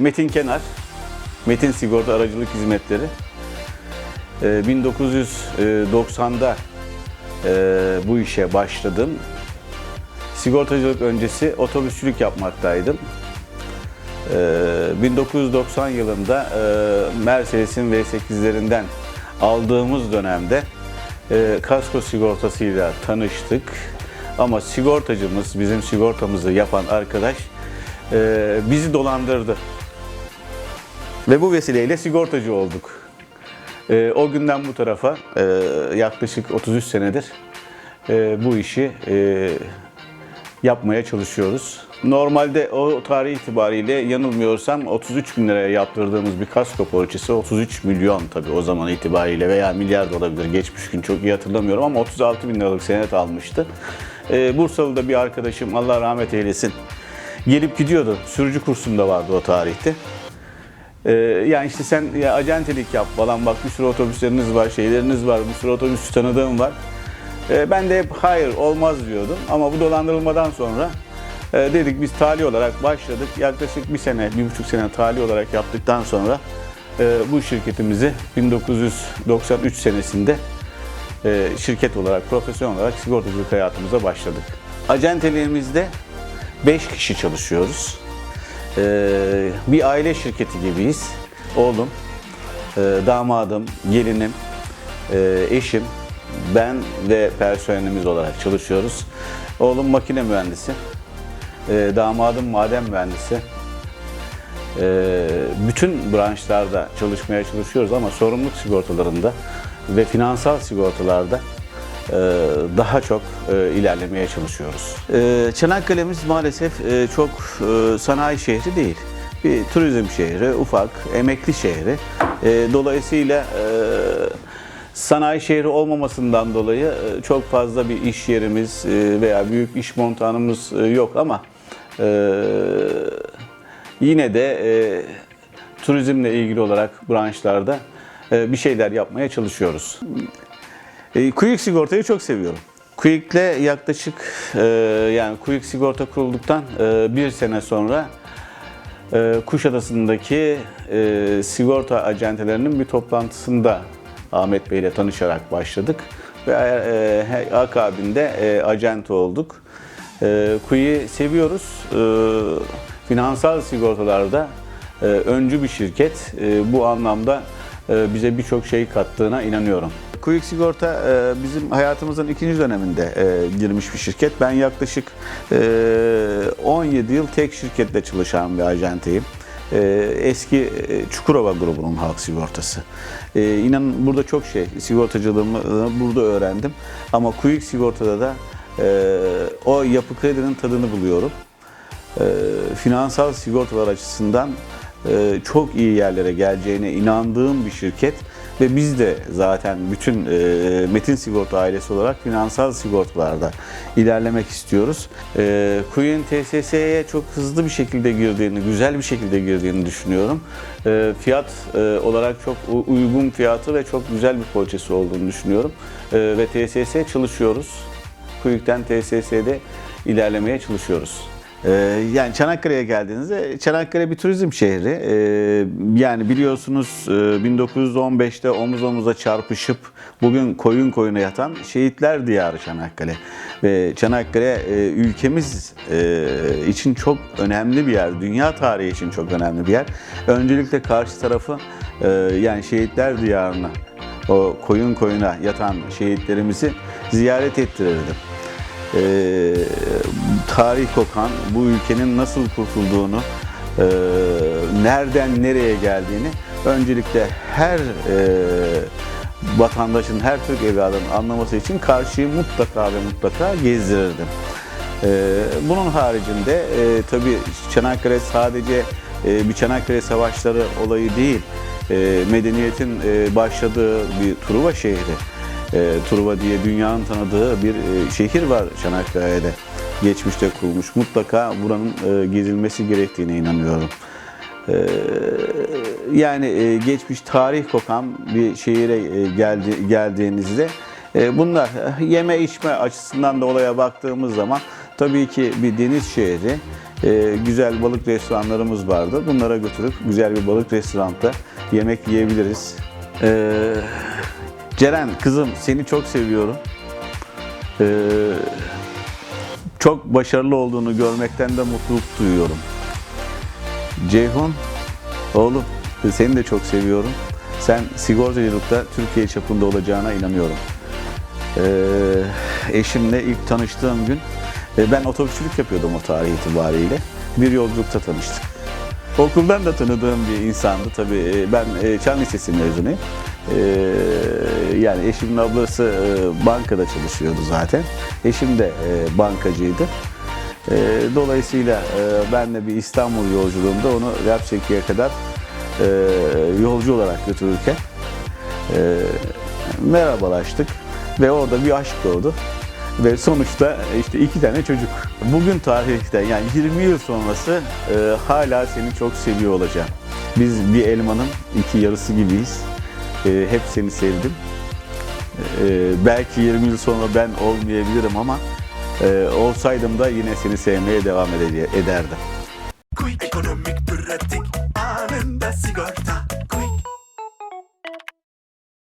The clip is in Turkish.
Metin Kenar, Metin Sigorta Aracılık Hizmetleri. Ee, 1990'da e, bu işe başladım. Sigortacılık öncesi otobüsçülük yapmaktaydım. Ee, 1990 yılında e, Mercedes'in V8'lerinden aldığımız dönemde e, kasko sigortasıyla tanıştık. Ama sigortacımız, bizim sigortamızı yapan arkadaş e, bizi dolandırdı. Ve bu vesileyle sigortacı olduk. E, o günden bu tarafa e, yaklaşık 33 senedir e, bu işi e, yapmaya çalışıyoruz. Normalde o tarih itibariyle yanılmıyorsam 33 bin liraya yaptırdığımız bir kasko poliçesi 33 milyon tabii o zaman itibariyle veya milyar da olabilir. Geçmiş gün çok iyi hatırlamıyorum ama 36 bin liralık senet almıştı. Ee, Bursalı'da bir arkadaşım Allah rahmet eylesin gelip gidiyordu. Sürücü kursunda vardı o tarihte. Ee, yani işte sen ya acentelik yap falan bak bir sürü otobüsleriniz var, şeyleriniz var, bir sürü otobüs tanıdığım var. Ee, ben de hep hayır olmaz diyordum ama bu dolandırılmadan sonra e, dedik biz tali olarak başladık. Yaklaşık bir sene, bir buçuk sene tali olarak yaptıktan sonra e, bu şirketimizi 1993 senesinde e, şirket olarak, profesyonel olarak sigortacılık hayatımıza başladık. Acenteliğimizde 5 kişi çalışıyoruz. Ee, bir aile şirketi gibiyiz. Oğlum, e, damadım, gelinim, e, eşim, ben ve personelimiz olarak çalışıyoruz. Oğlum makine mühendisi, e, damadım maden mühendisi. E, bütün branşlarda çalışmaya çalışıyoruz ama sorumluluk sigortalarında ve finansal sigortalarda daha çok e, ilerlemeye çalışıyoruz. E, Çanakkale'miz maalesef e, çok e, sanayi şehri değil. Bir turizm şehri, ufak, emekli şehri. E, Dolayısıyla sanayi şehri olmamasından dolayı çok fazla bir iş yerimiz veya büyük iş montanımız yok ama yine de turizmle ilgili olarak branşlarda bir şeyler yapmaya çalışıyoruz. E, Quick sigortayı çok seviyorum. Quick'le yaklaşık e, yani Quick sigorta kurulduktan e, bir sene sonra e, Kuşadası'ndaki e, sigorta acentelerinin bir toplantısında Ahmet Bey ile tanışarak başladık ve e, he- akabinde e, acente olduk. E, Quick'i seviyoruz. E, finansal sigortalarda e, öncü bir şirket. E, bu anlamda e, bize birçok şey kattığına inanıyorum. Quick Sigorta e, bizim hayatımızın ikinci döneminde e, girmiş bir şirket. Ben yaklaşık e, 17 yıl tek şirketle çalışan bir acenteyim. E, Eski e, Çukurova grubunun halk sigortası. E, İnanın burada çok şey, sigortacılığımı e, burada öğrendim. Ama Quick Sigorta'da da e, o yapı kredinin tadını buluyorum e, finansal sigortalar açısından e, çok iyi yerlere geleceğine inandığım bir şirket ve biz de zaten bütün e, Metin Sigorta ailesi olarak finansal sigortalarda ilerlemek istiyoruz. E, Queen TSS'ye çok hızlı bir şekilde girdiğini, güzel bir şekilde girdiğini düşünüyorum. E, fiyat e, olarak çok uygun fiyatı ve çok güzel bir poliçesi olduğunu düşünüyorum. E, ve TSS çalışıyoruz. Kuyuk'tan TSS'de ilerlemeye çalışıyoruz. Ee, yani Çanakkale'ye geldiğinizde Çanakkale bir turizm şehri. Ee, yani biliyorsunuz e, 1915'te omuz omuza çarpışıp bugün koyun koyuna yatan şehitler diyarı Çanakkale. Ve Çanakkale e, ülkemiz e, için çok önemli bir yer. Dünya tarihi için çok önemli bir yer. Öncelikle karşı tarafı e, yani şehitler diyarına o koyun koyuna yatan şehitlerimizi ziyaret ettirirdim. Ee, tarih kokan, bu ülkenin nasıl kurtulduğunu, e, nereden nereye geldiğini öncelikle her e, vatandaşın, her Türk evladının anlaması için karşıyı mutlaka ve mutlaka gezdirirdim. Ee, bunun haricinde e, tabii Çanakkale sadece e, bir Çanakkale Savaşları olayı değil, e, medeniyetin e, başladığı bir Truva şehri. E, Truva diye dünyanın tanıdığı bir e, şehir var Çanakkale'de. Geçmişte kurulmuş. Mutlaka buranın e, gezilmesi gerektiğine inanıyorum. E, yani e, geçmiş tarih kokan bir şehire e, geldi, geldiğinizde e, bunlar e, yeme içme açısından da olaya baktığımız zaman tabii ki bir deniz şehri e, güzel balık restoranlarımız vardı. Bunlara götürüp güzel bir balık restoranda yemek yiyebiliriz. E, Ceren kızım seni çok seviyorum. E, çok başarılı olduğunu görmekten de mutluluk duyuyorum. Ceyhun, oğlum seni de çok seviyorum. Sen sigortacılıkta Türkiye çapında olacağına inanıyorum. Ee, eşimle ilk tanıştığım gün e, ben otobüsçülük yapıyordum o tarih itibariyle. Bir yolculukta tanıştık. Okuldan da tanıdığım bir insandı tabii. E, Ben e, Çan Lisesi mezunuyum. Ee, yani eşimin ablası e, bankada çalışıyordu zaten. Eşim de e, bankacıydı. E, Dolayısıyla e, ben de bir İstanbul yolculuğumda onu Rapçeki'ye kadar e, yolcu olarak götürürken e, merhabalaştık ve orada bir aşk doğdu. Ve sonuçta işte iki tane çocuk. Bugün tarihte yani 20 yıl sonrası e, hala seni çok seviyor olacağım. Biz bir elmanın iki yarısı gibiyiz. E, hep seni sevdim. E, belki 20 yıl sonra ben olmayabilirim ama e, olsaydım da yine seni sevmeye devam ede- ederdim.